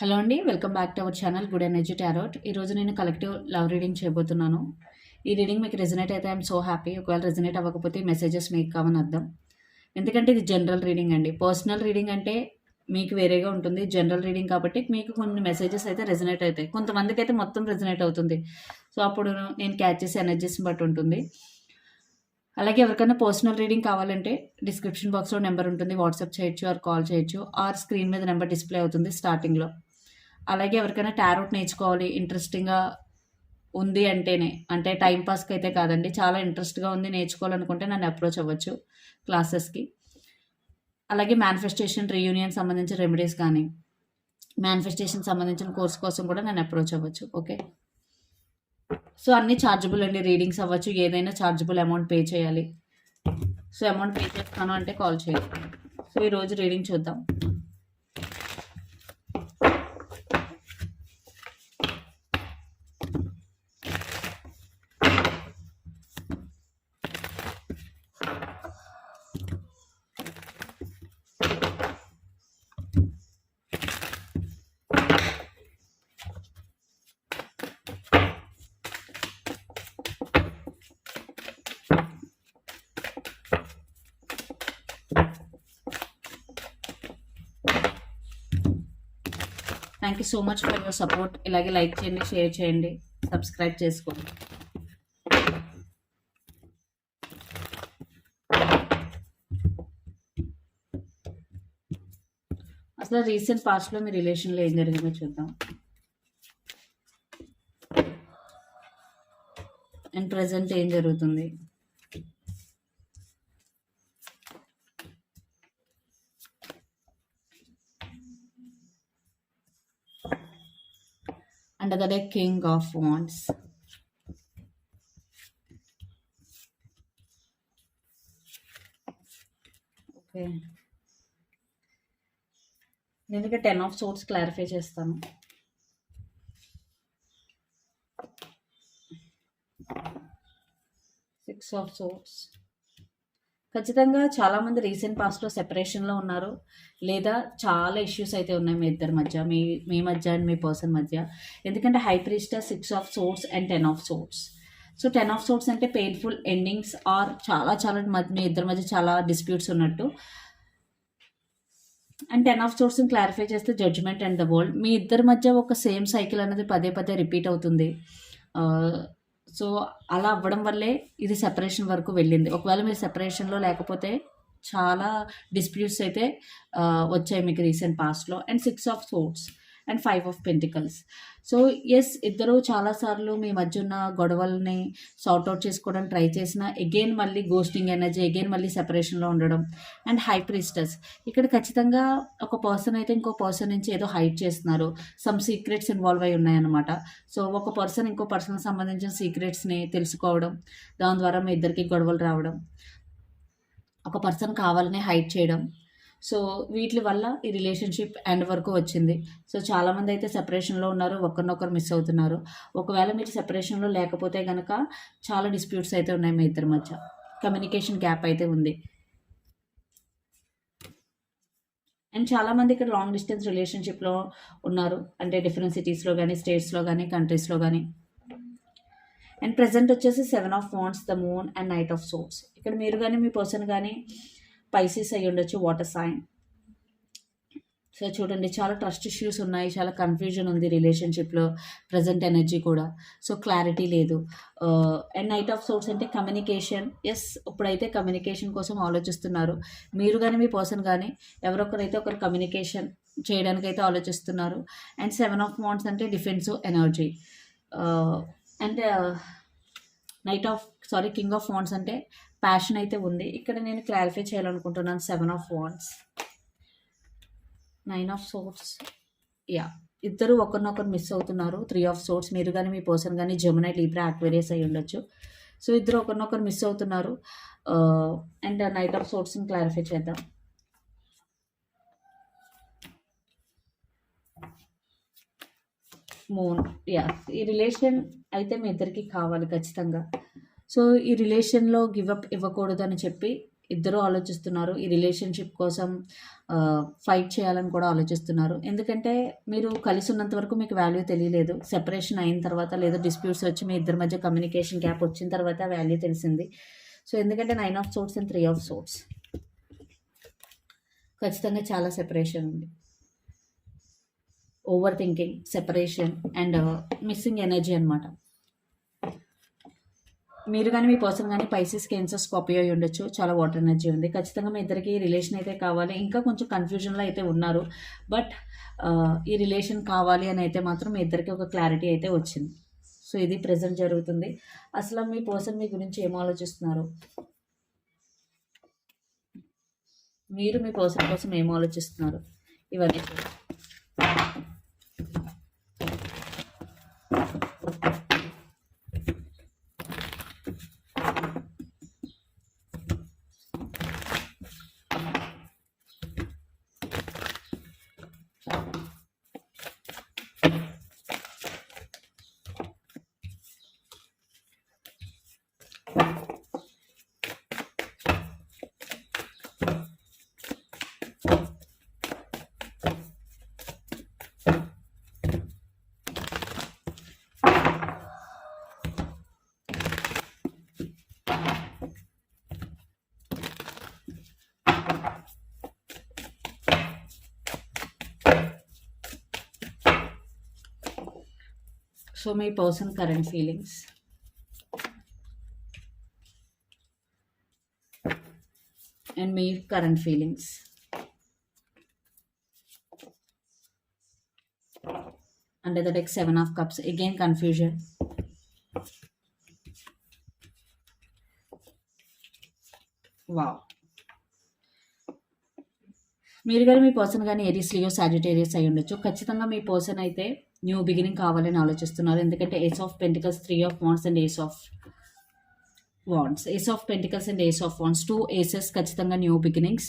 Hello అండి welcome back to our channel good energy tarot. ఈరోజు నేను కలెక్టివ్ లవ్ రీడింగ్ చేయబోతున్నాను. ఈ రీడింగ్ మీకు రెజినేట్ అయితే ఐఎమ్ సో హ్యాపీ. ఒకవేళ రెజినేట్ అవ్వకపోతే మెసేజెస్ మీకు కావని అర్థం. ఎందుకంటే ఇది జనరల్ రీడింగ్ అండి. పర్సనల్ రీడింగ్ అంటే మీకు వేరేగా ఉంటుంది. జనరల్ రీడింగ్ కాబట్టి మీకు కొన్ని మెసేజెస్ అయితే రెజినేట్ అవుతాయి. కొంతమందికి అయితే మొత్తం రెజినేట్ అవుతుంది. సో అప్పుడు నేను క్యాచ్ చేసే ఎనర్జీస్ని బట్టి ఉంటుంది. అలాగే ఎవరికైనా పర్సనల్ రీడింగ్ కావాలంటే డిస్క్రిప్షన్ బాక్స్లో నెంబర్ ఉంటుంది. వాట్సాప్ చేయొచ్చు ఆర్ కాల్ చేయొచ్చు. ఆర్ స్క్రీన్ మీద నెంబర్ డిస్ప్లే అవుతుంది స్టార్టింగ్లో. అలాగే ఎవరికైనా టారోట్ నేర్చుకోవాలి ఇంట్రెస్టింగ్గా ఉంది అంటేనే. అంటే టైంపాస్కి అయితే కాదండి చాలా ఇంట్రెస్ట్గా ఉంది నేర్చుకోవాలనుకుంటే నన్ను అప్రోచ్ అవ్వచ్చు క్లాసెస్కి అలాగే మేనిఫెస్టేషన్ రీయూనియన్ సంబంధించిన రెమెడీస్ కానీ మేనిఫెస్టేషన్ సంబంధించిన కోర్స్ కోసం కూడా నన్ను అప్రోచ్ అవ్వచ్చు ఓకే సో అన్నీ ఛార్జబుల్ అండి రీడింగ్స్ అవ్వచ్చు ఏదైనా ఛార్జబుల్ అమౌంట్ పే చేయాలి. సో అమౌంట్ పే చేస్తాను అంటే కాల్ చేయాలి సో ఈరోజు రీడింగ్ చూద్దాం. Thank you so much for your support ఇలాగే లైక్ చేయండి షేర్ చేయండి. సబ్స్క్రైబ్ చేసుకోండి. అసలు రీసెంట్ పాస్ట్లో మీ రిలేషన్లో ఏం జరిగిందో చూద్దాం. అండ్ ప్రజెంట్ ఏం జరుగుతుంది? And the deck king of wands. Okay నేను ఇక్కడ టెన్ ఆఫ్ సోర్స్ క్లారిఫై చేస్తాను. సిక్స్ ఆఫ్ సోర్స్ ఖచ్చితంగా చాలామంది రీసెంట్ పాస్ట్లో సెపరేషన్లో ఉన్నారు. లేదా చాలా ఇష్యూస్ అయితే ఉన్నాయి మీ ఇద్దరి మధ్య మీ మీ మధ్య అండ్ మీ పర్సన్ మధ్య. ఎందుకంటే high priestess six of swords and ten of swords. So ten of swords అంటే పెయిన్ఫుల్ ఎండింగ్స్ ఆర్ చాలా చాలా మధ్య మీ ఇద్దరి మధ్య చాలా డిస్ప్యూట్స్ ఉన్నట్టు. అండ్ టెన్ ఆఫ్ సోర్స్ని క్లారిఫై చేస్తే జడ్జ్మెంట్ అండ్ ద వరల్డ్ మీ ఇద్దరి మధ్య ఒక సేమ్ సైకిల్ అనేది పదే పదే రిపీట్ అవుతుంది. సో అలా అవ్వడం వల్లే ఇది సెపరేషన్ వరకు వెళ్ళింది. ఒకవేళ మీరు సెపరేషన్లో లేకపోతే చాలా డిస్ప్యూట్స్ అయితే వచ్చాయి మీకు రీసెంట్ పాస్ట్లో and six of swords and five of pentacles so yes ఇద్దరు చాలాసార్లు మీ మధ్య ఉన్న గొడవల్ని సార్ట్అవుట్ చేసుకోవడానికి ట్రై చేసిన ఎగైన్ మళ్ళీ గోస్టింగ్ ఎనర్జీ ఎగైన్ మళ్ళీ సెపరేషన్లో ఉండడం అండ్ హై ప్రిస్టస్ ఇక్కడ ఖచ్చితంగా ఒక పర్సన్ అయితే ఇంకో పర్సన్ నుంచి ఏదో హైడ్ చేస్తున్నారు. సమ్ సీక్రెట్స్ ఇన్వాల్వ్ అయి ఉన్నాయన్నమాట. సో ఒక పర్సన్ ఇంకో పర్సన్కి సంబంధించిన సీక్రెట్స్ని తెలుసుకోవడం దాని ద్వారా మీ ఇద్దరికి గొడవలు రావడం ఒక పర్సన్ కావాలని హైడ్ చేయడం సో వీటి వల్ల ఈ రిలేషన్షిప్ ఎండ్ వరకు వచ్చింది. సో చాలామంది అయితే సెపరేషన్లో ఉన్నారు ఒకరినొకరు మిస్ అవుతున్నారు. ఒకవేళ మీరు సెపరేషన్లో లేకపోతే కనుక చాలా డిస్ప్యూట్స్ అయితే ఉన్నాయి మీ ఇద్దరి మధ్య. కమ్యూనికేషన్ గ్యాప్ అయితే ఉంది. అండ్ చాలామంది ఇక్కడ లాంగ్ డిస్టెన్స్ రిలేషన్షిప్లో ఉన్నారు. అంటే డిఫరెంట్ సిటీస్లో కానీ స్టేట్స్లో కానీ కంట్రీస్లో కానీ అండ్ ప్రజెంట్ వచ్చేసి seven of wands the moon and knight of swords. ఇక్కడ మీరు కానీ మీ పర్సన్ కానీ పైసీస్ అయి ఉండొచ్చు వాటర్ సైన్ సో చూడండి చాలా ట్రస్ట్ ఇష్యూస్ ఉన్నాయి చాలా కన్ఫ్యూజన్ ఉంది రిలేషన్షిప్లో ప్రజెంట్ ఎనర్జీ కూడా. సో క్లారిటీ లేదు. అండ్ నైట్ ఆఫ్ సోర్స్ అంటే కమ్యూనికేషన్ ఎస్ ఇప్పుడైతే కమ్యూనికేషన్ కోసం ఆలోచిస్తున్నారు. మీరు కానీ మీ పర్సన్ కానీ ఎవరొకరైతే ఒకరు కమ్యూనికేషన్ చేయడానికైతే ఆలోచిస్తున్నారు. అండ్ సెవెన్ ఆఫ్ మౌంట్స్ అంటే defence energy and knight of sorry king of wands అంటే ప్యాషన్ అయితే ఉంది. ఇక్కడ నేను క్లారిఫై చేయాలనుకుంటున్నాను seven of wands nine of swords yeah ఇద్దరు ఒకరినొకరు మిస్ అవుతున్నారు. త్రీ ఆఫ్ సోర్స్ మీరు కానీ మీ పర్సన్ కానీ జమునై లీబ్రా అక్వేరియస్ అయి ఉండొచ్చు. సో ఇద్దరు ఒకరినొకరు మిస్ అవుతున్నారు. అండ్ నైట్ ఆఫ్ సోర్స్ని క్లారిఫై చేద్దాం. మూన్ యా ఈ రిలేషన్ అయితే మీ ఇద్దరికి కావాలి ఖచ్చితంగా. సో ఈ రిలేషన్లో గివప్ ఇవ్వకూడదు అని చెప్పి ఇద్దరూ ఆలోచిస్తున్నారు. ఈ రిలేషన్షిప్ కోసం ఫైట్ చేయాలని కూడా ఆలోచిస్తున్నారు. ఎందుకంటే మీరు కలిసి ఉన్నంత వరకు మీకు వాల్యూ తెలియలేదు. సెపరేషన్ అయిన తర్వాత లేదా డిస్ప్యూట్స్ వచ్చి మీ ఇద్దరి మధ్య కమ్యూనికేషన్ గ్యాప్ వచ్చిన తర్వాత వాల్యూ తెలిసింది. సో ఎందుకంటే nine of swords and three of swords ఖచ్చితంగా చాలా సెపరేషన్ ఉంది. Overthinking separation and missing energy అనమాట మీరు కానీ మీ పర్సన్ కానీ పైసెస్ కేన్సర్ స్కాపియో అయి ఉండొచ్చు. చాలా వాటర్ ఎనర్జీ ఉంది. ఖచ్చితంగా మీ ఇద్దరికి రిలేషన్ అయితే కావాలి. ఇంకా కొంచెం కన్ఫ్యూజన్లో అయితే ఉన్నారు. బట్ ఈ రిలేషన్ కావాలి అని అయితే మాత్రం మీ ఇద్దరికి ఒక క్లారిటీ అయితే వచ్చింది. సో ఇది ప్రజెంట్ జరుగుతుంది. అసలు మీ పర్సన్ మీ గురించి ఏం ఆలోచిస్తున్నారు? మీరు మీ పర్సన్ కోసం ఏం ఆలోచిస్తున్నారు? ఇవన్నీ సో మీ person current feelings and me current feelings under the deck seven of cups again confusion. Wow మీరు కానీ మీ పర్సన్ కానీ ఏరీస్ లియో సాజిటేరియస్ అయి ఉండొచ్చు ఖచ్చితంగా మీ పర్సన్ అయితే న్యూ బిగినింగ్ కావాలని ఆలోచిస్తున్నారు. ఎందుకంటే ace of pentacles three of wands and ace of wands ace of pentacles and ace of wands two aces ఖచ్చితంగా న్యూ బిగినింగ్స్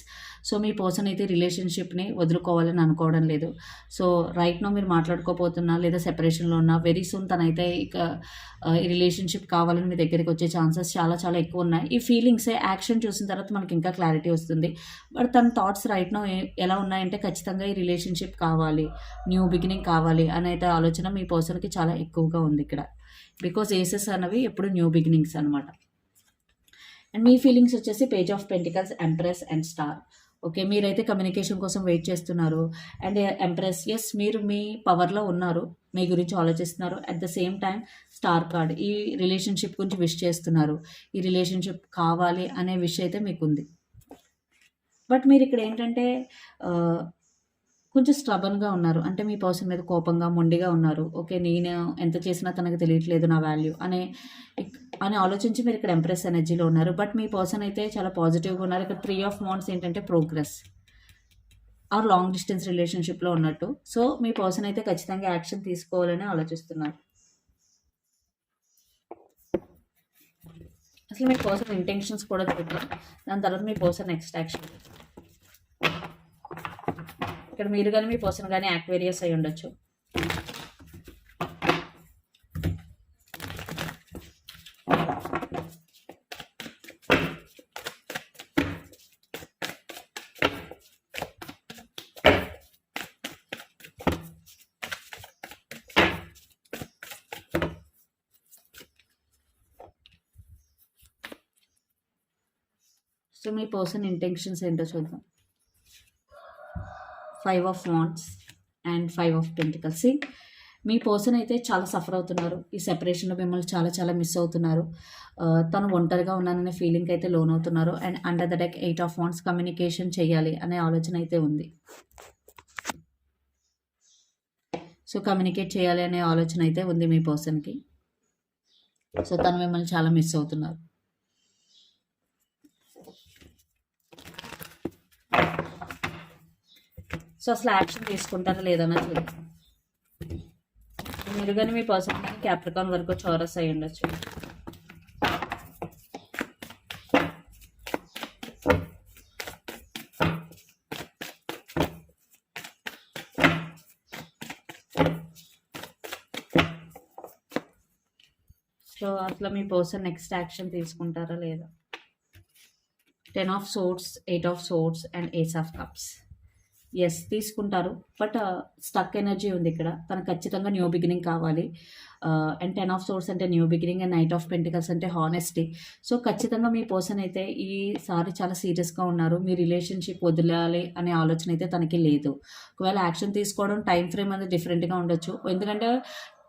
సో మీ పర్సన్ అయితే రిలేషన్షిప్ని వదులుకోవాలని అనుకోవడం లేదు. సో రైట్నో మీరు మాట్లాడుకోపోతున్నా లేదా సెపరేషన్లో ఉన్నా వెరీ సూన్ తనైతే ఇక ఈ రిలేషన్షిప్ కావాలని మీ దగ్గరికి వచ్చే ఛాన్సెస్ చాలా చాలా ఎక్కువ ఉన్నాయి. ఈ ఫీలింగ్సే యాక్షన్ చూసిన తర్వాత మనకి ఇంకా క్లారిటీ వస్తుంది. బట్ తన థాట్స్ రైట్నో ఎలా ఉన్నాయంటే ఖచ్చితంగా ఈ రిలేషన్షిప్ కావాలి న్యూ బిగినింగ్ కావాలి అనే అయితే ఆలోచన మీ పర్సన్కి చాలా ఎక్కువగా ఉంది ఇక్కడ. బికాస్ ఏసెస్ అనేవి ఎప్పుడు న్యూ బిగినింగ్స్ అనమాట అండ్ మీ ఫీలింగ్స్ వచ్చేసి page of pentacles empress and star okay మీరైతే కమ్యూనికేషన్ కోసం వెయిట్ చేస్తున్నారు. అండ్ ఎంప్రెస్ ఎస్ మీరు మీ పవర్లో ఉన్నారు. మీ గురించి ఆలోచిస్తున్నారు. At the same time star card ఈ రిలేషన్షిప్ గురించి విష్ చేస్తున్నారు. ఈ రిలేషన్షిప్ కావాలి అనే విష్ అయితే మీకు ఉంది బట్ మీరు ఇక్కడ ఏంటంటే uh, కొంచెం స్ట్రబన్గా ఉన్నారు. అంటే మీ పర్సన్ మీద కోపంగా మొండిగా ఉన్నారు. ఓకే నేను ఎంత చేసినా తనకు తెలియట్లేదు నా వాల్యూ అనే అని ఆలోచించి మీరు ఇక్కడ ఎంప్రెస్ ఎనర్జీలో ఉన్నారు. బట్ మీ పర్సన్ అయితే చాలా పాజిటివ్గా ఉన్నారు. ఇక్కడ త్రీ ఆఫ్ మౌంట్స్ ఏంటంటే ప్రోగ్రెస్ ఆర్ లాంగ్ డిస్టెన్స్ రిలేషన్షిప్లో ఉన్నట్టు. సో మీ పర్సన్ అయితే ఖచ్చితంగా యాక్షన్ తీసుకోవాలని ఆలోచిస్తున్నారు. అసలు మీ పర్సన్ ఇంటెన్షన్స్ కూడా చూద్దాం. దాని తర్వాత మీ పర్సన్ నెక్స్ట్ యాక్షన్ ఇక్కడ మీరు కానీ మీ పర్సన్ కానీ యాక్వేరియస్ అయి ఉండొచ్చు. సో మీ పర్సన్ ఇంటెన్షన్స్ ఏంటో చూద్దాం. Five of wands and five of pentacles me person అయితే చాలా సఫర్ అవుతున్నారు. ఈ సెపరేషన్లో మిమ్మల్ని చాలా చాలా మిస్ అవుతున్నారు. తను ఒంటరిగా ఉన్నాననే ఫీలింగ్ అయితే లోన్ అవుతున్నారు and under the deck eight of wands communication చేయాలి అనే ఆలోచన అయితే ఉంది. సో కమ్యూనికేట్ చేయాలి అనే ఆలోచన అయితే ఉంది మీ పర్సన్కి సో తను మిమ్మల్ని చాలా మిస్ అవుతున్నారు. సో అసలు యాక్షన్ తీసుకుంటారా లేదన్నా చూద్దాం. మీరు కానీ మీ పర్సన్ క్యాప్రికాన్ వరకు చౌరస్ అయి ఉండొచ్చు. సో అసలు మీ పర్సన్ నెక్స్ట్ యాక్షన్ తీసుకుంటారా లేదా. Ten of swords eight of swords and eights of cups yes తీసుకుంటారు. బట్ స్టక్ ఎనర్జీ ఉంది ఇక్కడ. తనకు ఖచ్చితంగా న్యూ బిగినింగ్ కావాలి. అండ్ టెన్ ఆఫ్ సోర్స్ అంటే new beginning and knight of pentacles అంటే హానెస్టీ సో ఖచ్చితంగా మీ పర్సన్ అయితే ఈసారి చాలా సీరియస్గా ఉన్నారు. మీ రిలేషన్షిప్ వదిలేయాలి అనే ఆలోచన అయితే తనకి లేదు. ఒకవేళ యాక్షన్ తీసుకోవడం టైం ఫ్రేమ్ అనేది డిఫరెంట్గా ఉండొచ్చు. ఎందుకంటే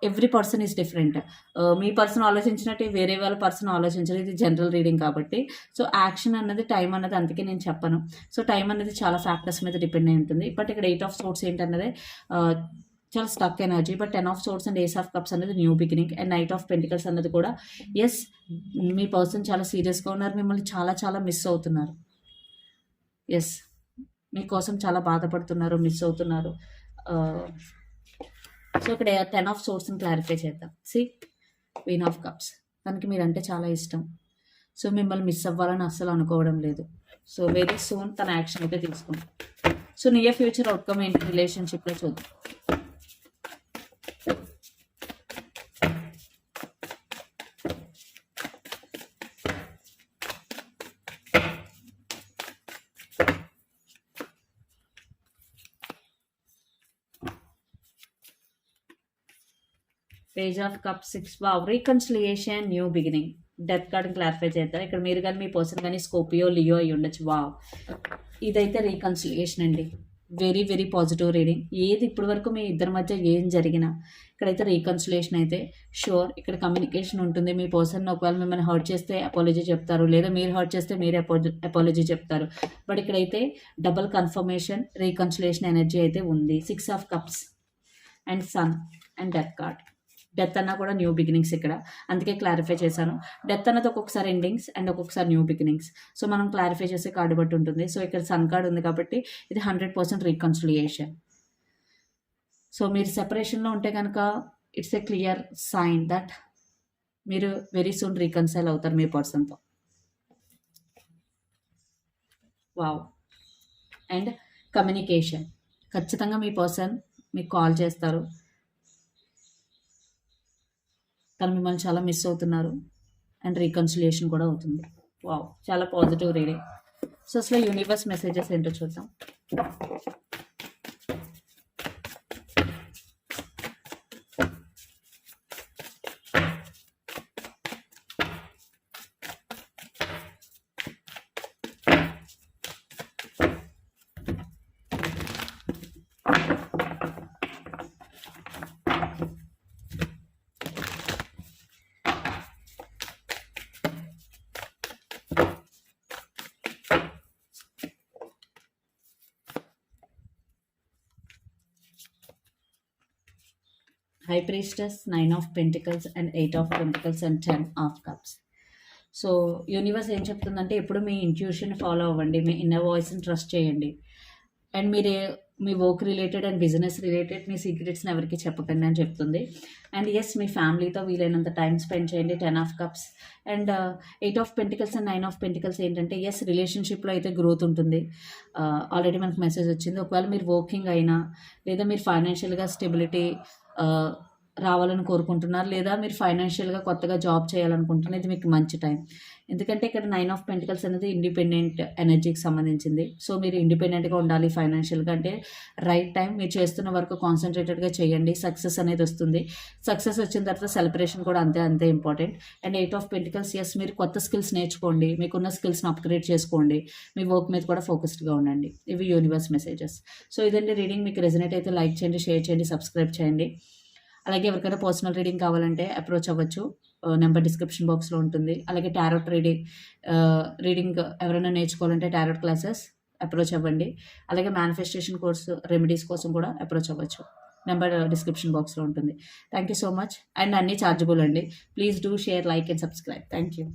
ఎవ్రీ పర్సన్ ఈజ్ డిఫరెంట్ మీ పర్సన్ ఆలోచించినట్టు వేరే వాళ్ళ పర్సన్ ఆలోచించరు ఇది జనరల్ రీడింగ్ కాబట్టి. సో యాక్షన్ అన్నది టైం అన్నది అందుకే నేను చెప్పను. సో టైం అనేది చాలా ఫ్యాక్టర్స్ మీద డిపెండ్ అయి ఉంటుంది. బట్ ఇక్కడ ఎయిట్ ఆఫ్ సోర్ట్స్ ఏంటన్నది చాలా stuck energy but ten of swords and ace of cups అనేది new beginning and knight of pentacles అన్నది కూడా ఎస్ మీ పర్సన్ చాలా సీరియస్గా ఉన్నారు. మిమ్మల్ని చాలా చాలా మిస్ అవుతున్నారు. ఎస్ మీకోసం చాలా బాధపడుతున్నారు మిస్ అవుతున్నారు. సో ఇక్కడ టెన్ ఆఫ్ సోర్స్ని క్లారిఫై చేద్దాం. సి క్వీన్ ఆఫ్ కప్స్ తనకి మీరంటే చాలా ఇష్టం. సో మిమ్మల్ని మిస్ అవ్వాలని అస్సలు అనుకోవడం లేదు. సో వెరీ సూన్ తన యాక్షన్ అయితే తీసుకుంటాం సో నియర్ ఫ్యూచర్ అవుట్కమ్ ఏంటి? రిలేషన్షిప్లో చూద్దాం. Page of cup six wow reconciliation new beginning death card clarify చేద్దాం. ఇక్కడ మీరు కానీ మీ పర్సన్ కానీ స్కోపియో లియో అయ్యి ఉండొచ్చు. వావ్ ఇదైతే రీకన్సిలియేషన్ అండి. వెరీ వెరీ పాజిటివ్ రీడింగ్ ఏది ఇప్పటి వరకు మీ ఇద్దరి మధ్య ఏం జరిగినా ఇక్కడైతే రీకన్సిలేషన్ అయితే షూర్ ఇక్కడ కమ్యూనికేషన్ ఉంటుంది. మీ పర్సన్ ఒకవేళ మిమ్మల్ని హర్ట్ చేస్తే అపాలజీ చెప్తారు. లేదా మీరు హర్ట్ చేస్తే మీరు అపాలజీ చెప్తారు. బట్ ఇక్కడైతే డబల్ కన్ఫర్మేషన్ రీకన్సిలేషన్ ఎనర్జీ అయితే ఉంది. Six of cups and sun and death card death అన్న కూడా న్యూ బిగినింగ్స్ ఇక్కడ. అందుకే క్లారిఫై చేశాను. డెత్ అన్నది ఒక్కొక్కసారి ఎండింగ్స్ అండ్ ఒక్కొక్కసారి న్యూ బిగినింగ్స్. సో మనం క్లారిఫై చేసే కార్డు బట్టి ఉంటుంది. సో ఇక్కడ సన్ కార్డ్ ఉంది కాబట్టి ఇది హండ్రెడ్ పర్సెంట్ రీకన్సిలియేషన్ సో మీరు సెపరేషన్లో ఉంటే కనుక it's a clear sign that మీరు వెరీ సూన్ రీకన్సైల్ అవుతారు మీ పర్సన్తో వావ్ అండ్ కమ్యూనికేషన్ ఖచ్చితంగా మీ పర్సన్ మీకు కాల్ చేస్తారు. తను మిమ్మల్ని చాలా మిస్ అవుతున్నారు. అండ్ రీకన్సిలియేషన్ కూడా అవుతుంది. వావ్ చాలా పాజిటివ్ రీడింగ్. సో అసలు యూనివర్స్ మెసేజెస్ ఏంటో చూద్దాం. High priestess nine of pentacles and eight of pentacles and ten of cups so universe ఏం చెప్తుందంటే ఎప్పుడు మీ ఇంట్యూషన్ ఫాలో అవ్వండి మీ ఇన్నర్ వాయిస్ని ట్రస్ట్ చేయండి. అండ్ మీరు మీ work related and business related మీ సీక్రెట్స్ని ఎవరికి చెప్పకండి అని చెప్తుంది. అండ్ ఎస్ మీ ఫ్యామిలీతో వీలైనంత టైం స్పెండ్ చేయండి ten of cups and eight of pentacles and nine of pentacles ఏంటంటే ఎస్ రిలేషన్షిప్లో అయితే గ్రోత్ ఉంటుంది. Uh, ఆల్రెడీ మనకు మెసేజ్ వచ్చింది. ఒకవేళ మీరు వర్కింగ్ అయినా లేదా మీరు ఫైనాన్షియల్గా స్టెబిలిటీ 呃，రావాలని కోరుకుంటున్నారు లేదా మీరు ఫైనాన్షియల్గా కొత్తగా జాబ్ చేయాలనుకుంటున్నారు ఇది మీకు మంచి టైం ఎందుకంటే ఇక్కడ నైన్ ఆఫ్ పెంటికల్స్ అనేది ఇండిపెండెంట్ ఎనర్జీకి సంబంధించింది. సో మీరు ఇండిపెండెంట్గా ఉండాలి ఫైనాన్షియల్గా అంటే రైట్ టైం మీరు చేస్తున్న వర్క్ కాన్సన్ట్రేటెడ్గా చేయండి. సక్సెస్ అనేది వస్తుంది. సక్సెస్ వచ్చిన తర్వాత సెలబ్రేషన్ కూడా అంతే అంతే important and eight of pentacles yes మీరు కొత్త స్కిల్స్ నేర్చుకోండి. మీకున్న స్కిల్స్ని అప్గ్రేడ్ చేసుకోండి. మీ వర్క్ మీద కూడా ఫోకస్డ్గా ఉండండి. ఇవి యూనివర్స్ మెసేజెస్ సో ఇదండి రీడింగ్ మీకు రెజనేట్ అయితే లైక్ చేయండి షేర్ చేయండి సబ్స్క్రైబ్ చేయండి. అలాగే ఎవరికైనా పర్సనల్ రీడింగ్ కావాలంటే అప్రోచ్ అవ్వచ్చు. నెంబర్ డిస్క్రిప్షన్ బాక్స్లో ఉంటుంది. అలాగే టారోట్ రీడింగ్ రీడింగ్ ఎవరైనా నేర్చుకోవాలంటే టారోట్ క్లాసెస్ అప్రోచ్ అవ్వండి. అలాగే మేనిఫెస్టేషన్ కోర్సు రెమెడీస్ కోసం కూడా అప్రోచ్ అవ్వచ్చు. నెంబర్ డిస్క్రిప్షన్ బాక్స్లో ఉంటుంది. Thank you so much and అన్నీ ఛార్జబుల్ అండి. Please do share like and subscribe thank you